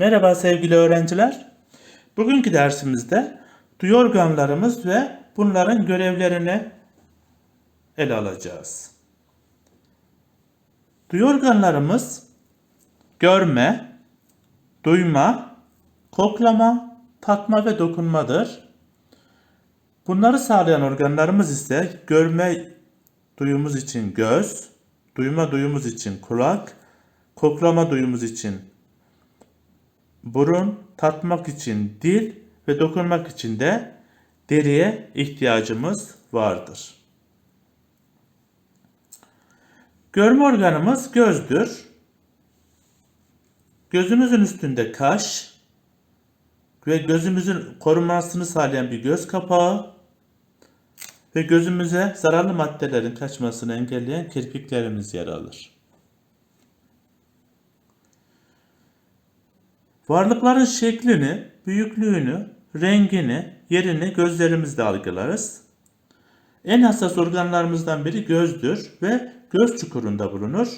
Merhaba sevgili öğrenciler. Bugünkü dersimizde duyu organlarımız ve bunların görevlerini ele alacağız. Duyu organlarımız görme, duyma, koklama, tatma ve dokunmadır. Bunları sağlayan organlarımız ise görme duyumuz için göz, duyma duyumuz için kulak, koklama duyumuz için burun, tatmak için dil ve dokunmak için de deriye ihtiyacımız vardır. Görme organımız gözdür. Gözümüzün üstünde kaş ve gözümüzün korunmasını sağlayan bir göz kapağı ve gözümüze zararlı maddelerin kaçmasını engelleyen kirpiklerimiz yer alır. Varlıkların şeklini, büyüklüğünü, rengini, yerini gözlerimizle algılarız. En hassas organlarımızdan biri gözdür ve göz çukurunda bulunur.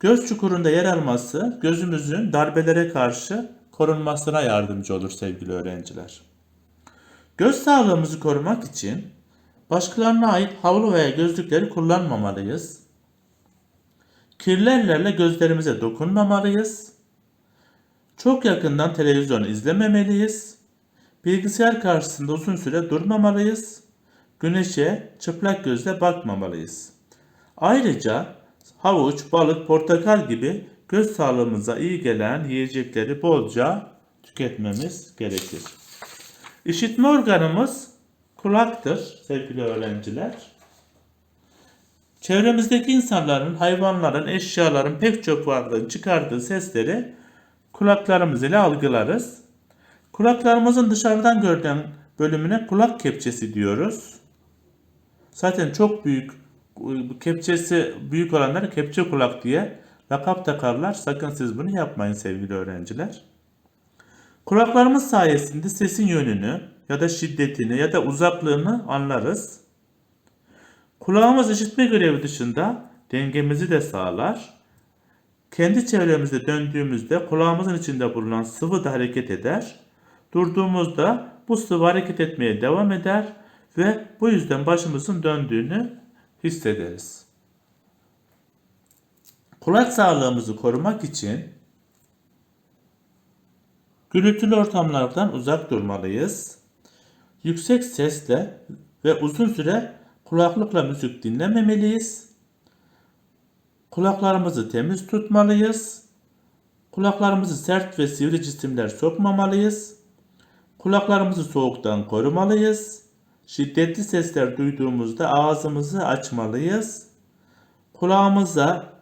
Göz çukurunda yer alması gözümüzün darbelere karşı korunmasına yardımcı olur sevgili öğrenciler. Göz sağlığımızı korumak için başkalarına ait havlu veya gözlükleri kullanmamalıyız. Kirli ellerle gözlerimize dokunmamalıyız. Çok yakından televizyon izlememeliyiz. Bilgisayar karşısında uzun süre durmamalıyız. Güneşe çıplak gözle bakmamalıyız. Ayrıca havuç, balık, portakal gibi göz sağlığımıza iyi gelen yiyecekleri bolca tüketmemiz gerekir. İşitme organımız kulaktır sevgili öğrenciler. Çevremizdeki insanların, hayvanların, eşyaların pek çok varlığın çıkardığı sesleri kulaklarımız ile algılarız. Kulaklarımızın dışarıdan görünen bölümüne kulak kepçesi diyoruz. Zaten çok büyük kepçesi büyük olanlara kepçe kulak diye lakap takarlar. Sakın siz bunu yapmayın sevgili öğrenciler. Kulaklarımız sayesinde sesin yönünü ya da şiddetini ya da uzaklığını anlarız. Kulağımız işitme görevi dışında dengemizi de sağlar. Kendi çevremizde döndüğümüzde kulağımızın içinde bulunan sıvı da hareket eder. Durduğumuzda bu sıvı hareket etmeye devam eder ve bu yüzden başımızın döndüğünü hissederiz. Kulak sağlığımızı korumak için gürültülü ortamlardan uzak durmalıyız. Yüksek sesle ve uzun süre kulaklıkla müzik dinlememeliyiz. Kulaklarımızı temiz tutmalıyız. Kulaklarımızı sert ve sivri cisimler sokmamalıyız. Kulaklarımızı soğuktan korumalıyız. Şiddetli sesler duyduğumuzda ağzımızı açmalıyız. Kulağımıza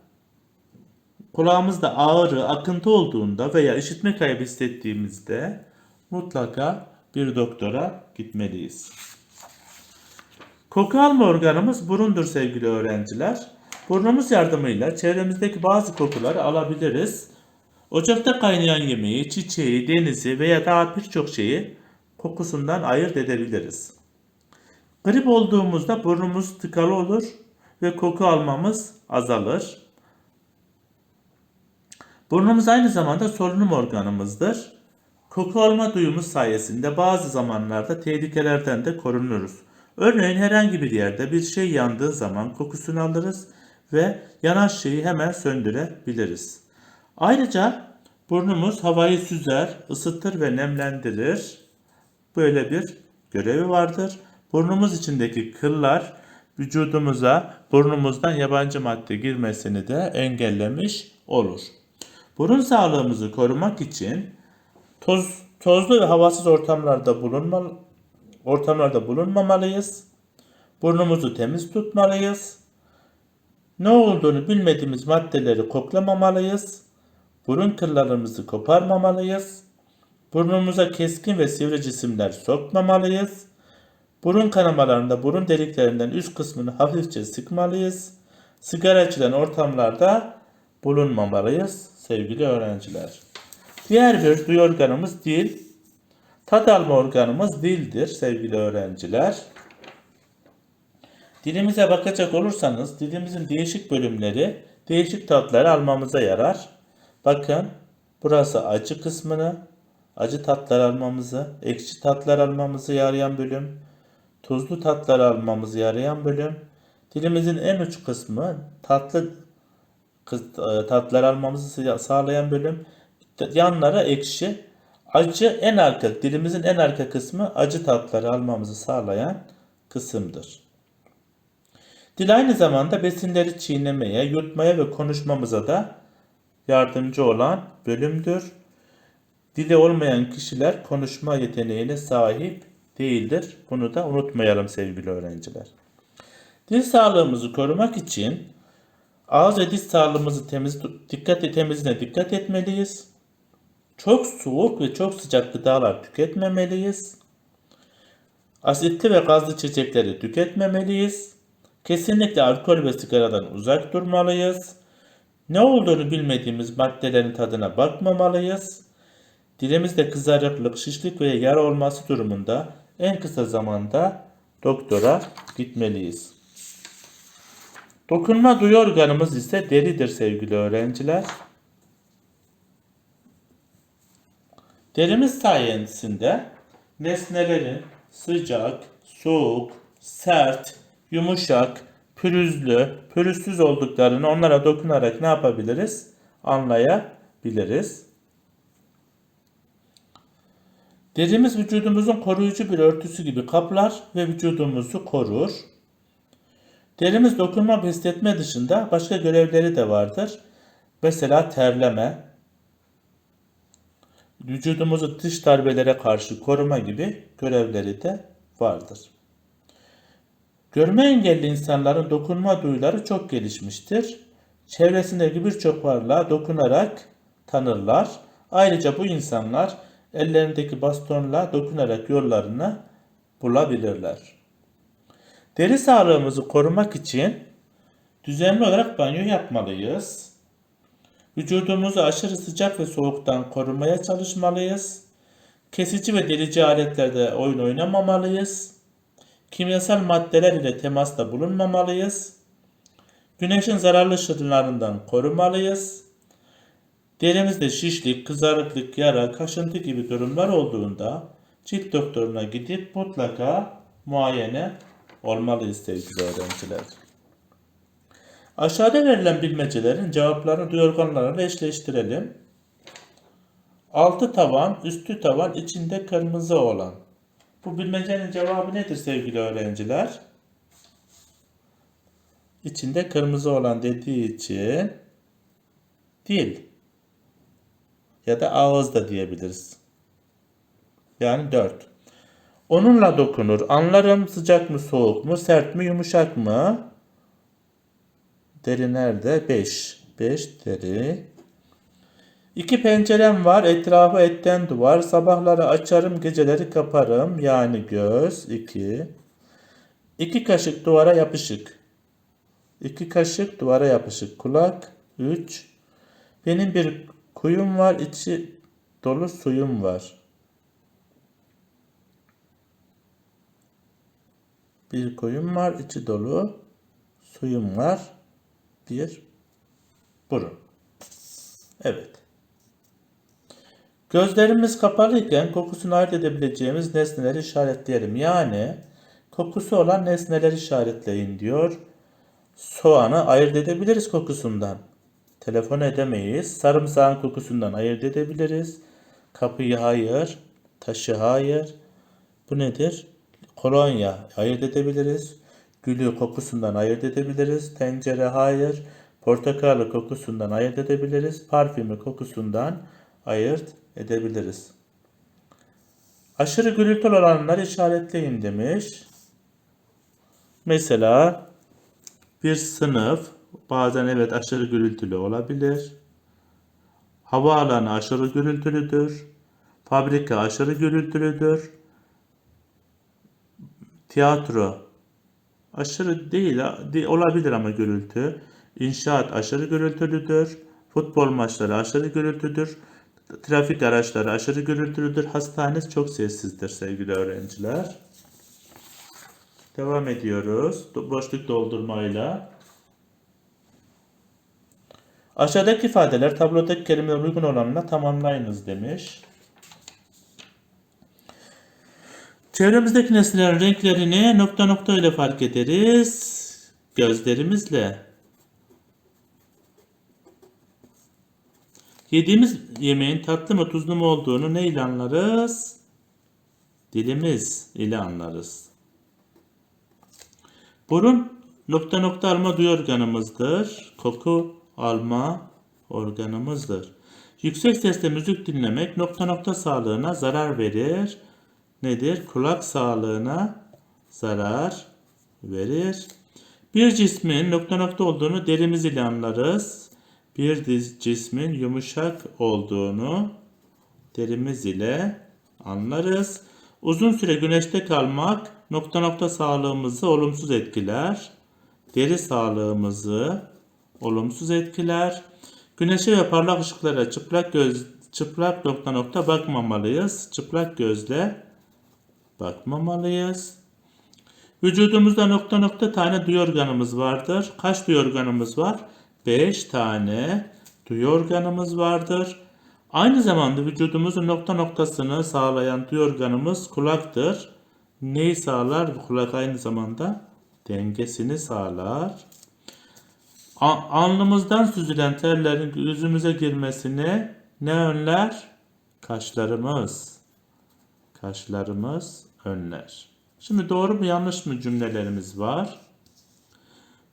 kulağımızda ağrı, akıntı olduğunda veya işitme kaybı hissettiğimizde mutlaka bir doktora gitmeliyiz. Koku alma organımız burundur sevgili öğrenciler. Burnumuz yardımıyla çevremizdeki bazı kokuları alabiliriz. Ocakta kaynayan yemeği, çiçeği, denizi veya daha birçok şeyi kokusundan ayırt edebiliriz. Grip olduğumuzda burnumuz tıkalı olur ve koku almamız azalır. Burnumuz aynı zamanda solunum organımızdır. Koku alma duyumuz sayesinde bazı zamanlarda tehlikelerden de korunuruz. Örneğin herhangi bir yerde bir şey yandığı zaman kokusunu alırız ve yanan şeyi hemen söndürebiliriz. Ayrıca burnumuz havayı süzer, ısıtır ve nemlendirir. Böyle bir görevi vardır. Burnumuz içindeki kıllar vücudumuza burnumuzdan yabancı madde girmesini de engellemiş olur. Burun sağlığımızı korumak için toz, tozlu ve havasız ortamlarda bulunma, ortamlarda bulunmamalıyız. Burnumuzu temiz tutmalıyız. Ne olduğunu bilmediğimiz maddeleri koklamamalıyız. Burun kıllarımızı koparmamalıyız. Burnumuza keskin ve sivri cisimler sokmamalıyız. Burun kanamalarında burun deliklerinden üst kısmını hafifçe sıkmalıyız. Sigara içilen ortamlarda bulunmamalıyız sevgili öğrenciler. Diğer bir duyu organımız dil. Tat alma organımız dildir sevgili öğrenciler. Dilimize bakacak olursanız dilimizin değişik bölümleri değişik tatları almamıza yarar. Bakın Burası acı kısmını, acı tatlar almamızı, ekşi tatlar almamızı yarayan bölüm, tuzlu tatlar almamızı yarayan bölüm, dilimizin en uç kısmı tatlı e, tatlar almamızı sağlayan bölüm, yanlara ekşi, acı en arka, dilimizin en arka kısmı acı tatları almamızı sağlayan kısımdır. Dil aynı zamanda besinleri çiğnemeye, yutmaya ve konuşmamıza da yardımcı olan bölümdür. Dili olmayan kişiler konuşma yeteneğine sahip değildir. Bunu da unutmayalım sevgili öğrenciler. Dil sağlığımızı korumak için ağız ve diş sağlığımızı temiz dikkat temizliğine dikkat etmeliyiz. Çok soğuk ve çok sıcak gıdalar tüketmemeliyiz. Asitli ve gazlı içecekleri tüketmemeliyiz. Kesinlikle alkol ve sigaradan uzak durmalıyız. Ne olduğunu bilmediğimiz maddelerin tadına bakmamalıyız. Dilimizde kızarıklık, şişlik ve yara olması durumunda en kısa zamanda doktora gitmeliyiz. Dokunma duyu organımız ise deridir sevgili öğrenciler. Derimiz sayesinde nesnelerin sıcak, soğuk, sert, yumuşak, pürüzlü, pürüzsüz olduklarını onlara dokunarak ne yapabiliriz? Anlayabiliriz. Derimiz vücudumuzun koruyucu bir örtüsü gibi kaplar ve vücudumuzu korur. Derimiz dokunma ve hissetme dışında başka görevleri de vardır. Mesela terleme, vücudumuzu dış darbelere karşı koruma gibi görevleri de vardır. Görme engelli insanların dokunma duyuları çok gelişmiştir. Çevresindeki birçok varlığa dokunarak tanırlar. Ayrıca bu insanlar ellerindeki bastonla dokunarak yollarını bulabilirler. Deri sağlığımızı korumak için düzenli olarak banyo yapmalıyız. Vücudumuzu aşırı sıcak ve soğuktan korumaya çalışmalıyız. Kesici ve delici aletlerde oyun oynamamalıyız. Kimyasal maddeler ile temasta bulunmamalıyız. Güneşin zararlı ışınlarından korumalıyız. Derimizde şişlik, kızarıklık, yara, kaşıntı gibi durumlar olduğunda cilt doktoruna gidip mutlaka muayene olmalıyız sevgili öğrenciler. Aşağıda verilen bilmecelerin cevaplarını duyu eşleştirelim. Altı tavan, üstü tavan, içinde kırmızı olan. Bu bilmecenin cevabı nedir sevgili öğrenciler? İçinde kırmızı olan dediği için dil ya da ağız da diyebiliriz. Yani 4. Onunla dokunur. Anlarım sıcak mı soğuk mu sert mi yumuşak mı? Deri nerede? 5. 5 deri. İki pencerem var. Etrafı etten duvar. Sabahları açarım geceleri kaparım. Yani göz. 2. İki kaşık duvara yapışık. İki kaşık duvara yapışık. Kulak. 3. Benim bir kuyum var. içi dolu suyum var. Bir kuyum var. içi dolu suyum var. Bir burun. Evet. Gözlerimiz kapalıyken kokusunu ayırt edebileceğimiz nesneleri işaretleyelim. Yani kokusu olan nesneleri işaretleyin diyor. Soğanı ayırt edebiliriz kokusundan. Telefon edemeyiz. Sarımsağın kokusundan ayırt edebiliriz. Kapıyı hayır. Taşı hayır. Bu nedir? Kolonya ayırt edebiliriz. Gülü kokusundan ayırt edebiliriz. Tencere hayır. Portakalı kokusundan ayırt edebiliriz. Parfümü kokusundan ayırt edebiliriz. Aşırı gürültü olanları işaretleyin demiş. Mesela bir sınıf bazen evet aşırı gürültülü olabilir. Havaalanı aşırı gürültülüdür. Fabrika aşırı gürültülüdür. Tiyatro aşırı değil, de- olabilir ama gürültü. İnşaat aşırı gürültülüdür. Futbol maçları aşırı gürültüdür. Trafik araçları aşırı gürültülüdür. Hastane çok sessizdir sevgili öğrenciler. Devam ediyoruz. Boşluk doldurmayla. Aşağıdaki ifadeler tablodaki kelimeler uygun olanla tamamlayınız demiş. Çevremizdeki nesnelerin renklerini nokta nokta ile fark ederiz. Gözlerimizle. Yediğimiz yemeğin tatlı mı tuzlu mu olduğunu ne ile anlarız? Dilimiz ile anlarız. Burun nokta nokta alma duyu organımızdır. Koku alma organımızdır. Yüksek sesle müzik dinlemek nokta nokta sağlığına zarar verir. Nedir? Kulak sağlığına zarar verir. Bir cismin nokta nokta olduğunu derimiz ile anlarız. Bir diz- cismin yumuşak olduğunu derimiz ile anlarız. Uzun süre güneşte kalmak nokta nokta sağlığımızı olumsuz etkiler. Deri sağlığımızı olumsuz etkiler. Güneşe ve parlak ışıklara çıplak göz çıplak nokta nokta bakmamalıyız. Çıplak gözle bakmamalıyız. Vücudumuzda nokta nokta tane duyu organımız vardır. Kaç duyu organımız var? 5 tane duyu organımız vardır. Aynı zamanda vücudumuzun nokta noktasını sağlayan duyu organımız kulaktır. Neyi sağlar? Kulak aynı zamanda dengesini sağlar. A- alnımızdan süzülen terlerin yüzümüze girmesini ne önler? Kaşlarımız. Kaşlarımız önler. Şimdi doğru mu yanlış mı cümlelerimiz var?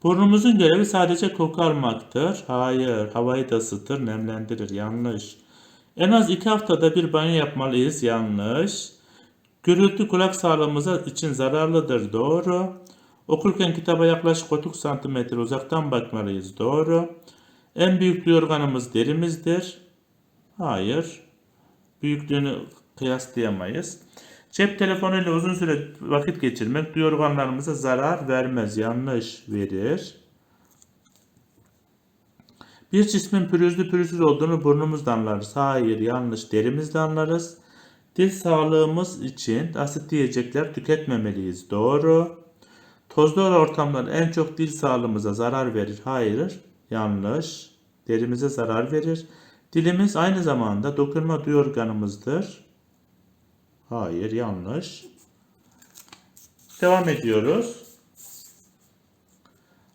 Burnumuzun görevi sadece koku almaktır. Hayır. Havayı da ısıtır, nemlendirir. Yanlış. En az iki haftada bir banyo yapmalıyız. Yanlış. Gürültü kulak sağlığımıza için zararlıdır. Doğru. Okurken kitaba yaklaşık 30 santimetre uzaktan bakmalıyız. Doğru. En büyük organımız derimizdir. Hayır. Büyüklüğünü kıyaslayamayız. Cep telefonuyla uzun süre vakit geçirmek duyu organlarımıza zarar vermez. Yanlış verir. Bir cismin pürüzlü pürüzsüz olduğunu burnumuzdan anlarız. Hayır, yanlış. Derimizle anlarız. Dil sağlığımız için asitli yiyecekler tüketmemeliyiz. Doğru. Tozlu ortamlar en çok dil sağlığımıza zarar verir. Hayır, yanlış. Derimize zarar verir. Dilimiz aynı zamanda dokunma duyu organımızdır. Hayır, yanlış. Devam ediyoruz.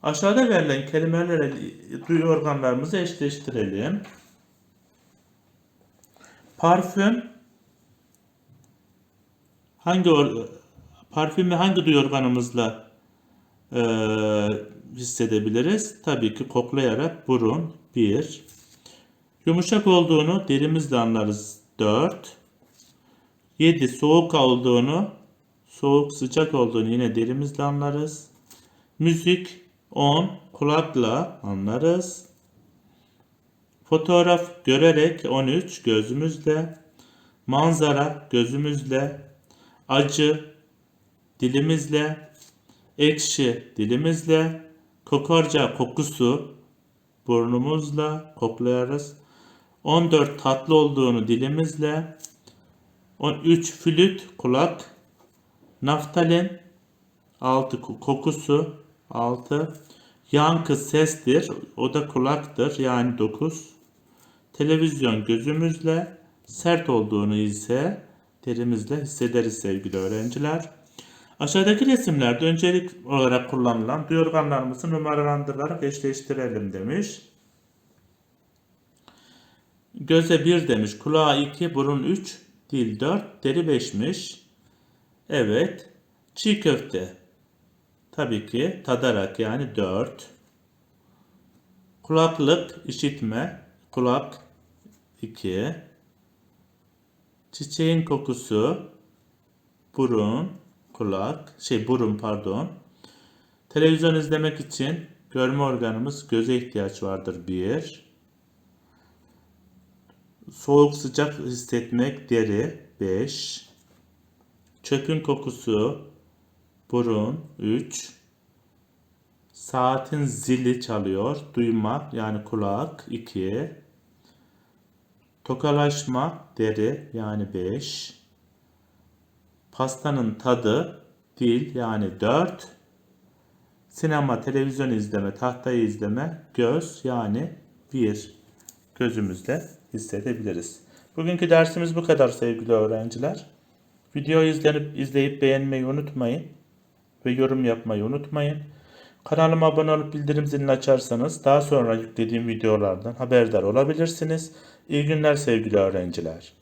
Aşağıda verilen kelimelerle duyu organlarımızı eşleştirelim. Parfüm hangi or parfümü hangi duyu organımızla eee, hissedebiliriz? Tabii ki koklayarak burun 1. Yumuşak olduğunu derimizle anlarız 4. 7. Soğuk olduğunu soğuk sıcak olduğunu yine derimizle anlarız. Müzik 10. Kulakla anlarız. Fotoğraf görerek 13. Gözümüzle. Manzara gözümüzle. Acı dilimizle. Ekşi dilimizle. Kokorca kokusu burnumuzla koklayarız. 14 tatlı olduğunu dilimizle. 13 flüt kulak. Naftalin 6 kokusu 6 yankı sestir o da kulaktır yani 9 televizyon gözümüzle sert olduğunu ise derimizle hissederiz sevgili öğrenciler. Aşağıdaki resimlerde öncelik olarak kullanılan duyu organlarımızı numaralandırılarak eşleştirelim demiş. Göze 1 demiş, kulağa 2, burun 3, dil 4, deri 5'miş. Evet. Çiğ köfte. Tabii ki tadarak yani 4. Kulaklık, işitme. Kulak 2. Çiçeğin kokusu. Burun, kulak, şey burun pardon. Televizyon izlemek için görme organımız göze ihtiyaç vardır 1. Soğuk sıcak hissetmek deri 5. Çöpün kokusu burun 3. Saatin zili çalıyor duymak yani kulak 2. Tokalaşma deri yani 5. Pastanın tadı dil yani 4. Sinema, televizyon izleme, tahtayı izleme göz yani bir gözümüzle hissedebiliriz. Bugünkü dersimiz bu kadar sevgili öğrenciler. Videoyu izlenip izleyip beğenmeyi unutmayın ve yorum yapmayı unutmayın. Kanalıma abone olup bildirim zilini açarsanız daha sonra yüklediğim videolardan haberdar olabilirsiniz. İyi günler sevgili öğrenciler.